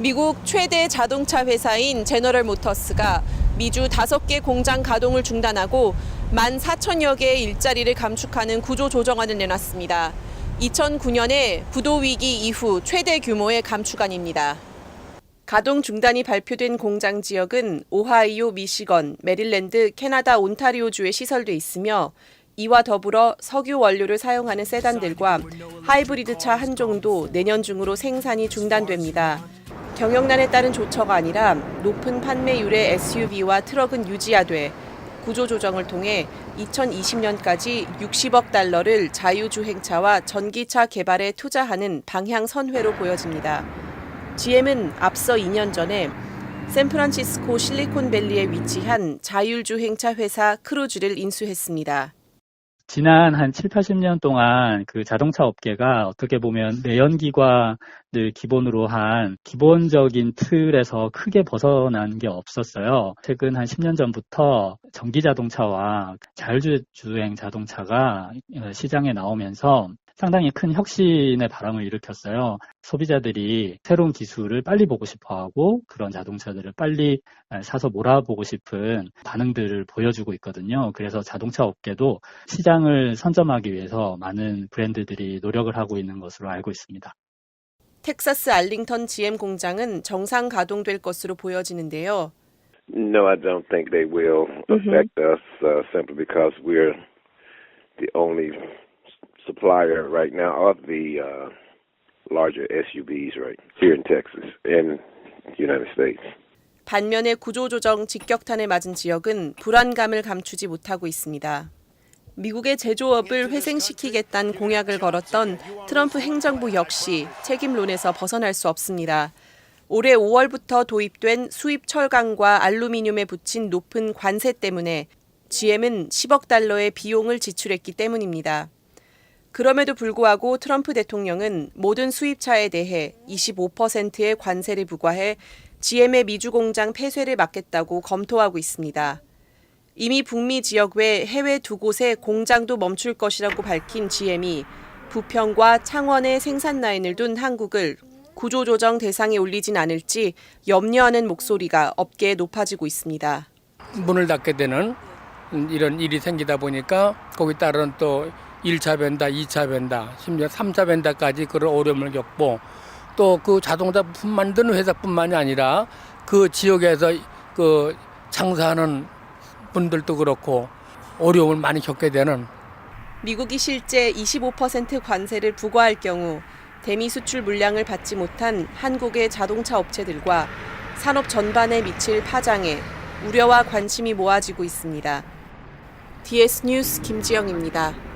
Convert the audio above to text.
미국 최대 자동차 회사인 제너럴 모터스가 미주 5개 공장 가동을 중단하고 14,000여 개의 일자리를 감축하는 구조 조정안을 내놨습니다. 2009년에 부도 위기 이후 최대 규모의 감축안입니다. 가동 중단이 발표된 공장 지역은 오하이오, 미시건, 메릴랜드, 캐나다 온타리오주에 시설돼 있으며 이와 더불어 석유 원료를 사용하는 세단들과 하이브리드 차 한 종도 내년 중으로 생산이 중단됩니다. 경영난에 따른 조처가 아니라 높은 판매율의 SUV와 트럭은 유지하되 구조 조정을 통해 2020년까지 60억 달러를 자유주행차와 전기차 개발에 투자하는 방향 선회로 보여집니다. GM은 앞서 2년 전에 샌프란시스코 실리콘밸리에 위치한 자율주행차 회사 크루즈를 인수했습니다. 지난 한 7, 80년 동안 그 자동차 업계가 어떻게 보면 내연기관 을 기본으로 한 기본적인 틀에서 크게 벗어난 게 없었어요. 최근 한 10년 전부터 전기 자동차와 자율주행 자동차가 시장에 나오면서 상당히 큰 혁신의 바람을 일으켰어요. 소비자들이 새로운 기술을 빨리 보고 싶어 하고 그런 자동차들을 빨리 사서 몰아보고 싶은 반응들을 보여주고 있거든요. 그래서 자동차 업계도 시장을 선점하기 위해서 많은 브랜드들이 노력을 하고 있는 것으로 알고 있습니다. 텍사스 알링턴 GM 공장은 정상 가동될 것으로 보여지는데요. No, I don't think they will affect us uh, simply because we're the only supplier right now of the uh, larger SUVs right here in Texas and the United States. 반면에 구조조정 직격탄을 맞은 지역은 불안감을 감추지 못하고 있습니다. 미국의 제조업을 회생시키겠다는 공약을 걸었던 트럼프 행정부 역시 책임론에서 벗어날 수 없습니다. 올해 5월부터 도입된 수입 철강과 알루미늄에 붙인 높은 관세 때문에 GM은 10억 달러의 비용을 지출했기 때문입니다. 그럼에도 불구하고 트럼프 대통령은 모든 수입차에 대해 25%의 관세를 부과해 GM의 미주 공장 폐쇄를 막겠다고 검토하고 있습니다. 이미 북미 지역 외 해외 두 곳에 공장도 멈출 것이라고 밝힌 GM이 부평과 창원에 생산 라인을 둔 한국을 구조조정 대상에 올리진 않을지 염려하는 목소리가 업계에 높아지고 있습니다. 문을 닫게 되는 이런 일이 생기다 보니까 거기 따른 또 1차 변다, 2차 변다, 심지어 3차 변다까지 그런 어려움을 겪고 또 그 자동차 만드는 회사뿐만이 아니라 그 지역에서 그 장사하는 분들도 그렇고 어려움을 많이 겪게 되는 미국이 실제 25% 관세를 부과할 경우 대미 수출 물량을 받지 못한 한국의 자동차 업체들과 산업 전반에 미칠 파장에 우려와 관심이 모아지고 있습니다. DS 뉴스 김지영입니다.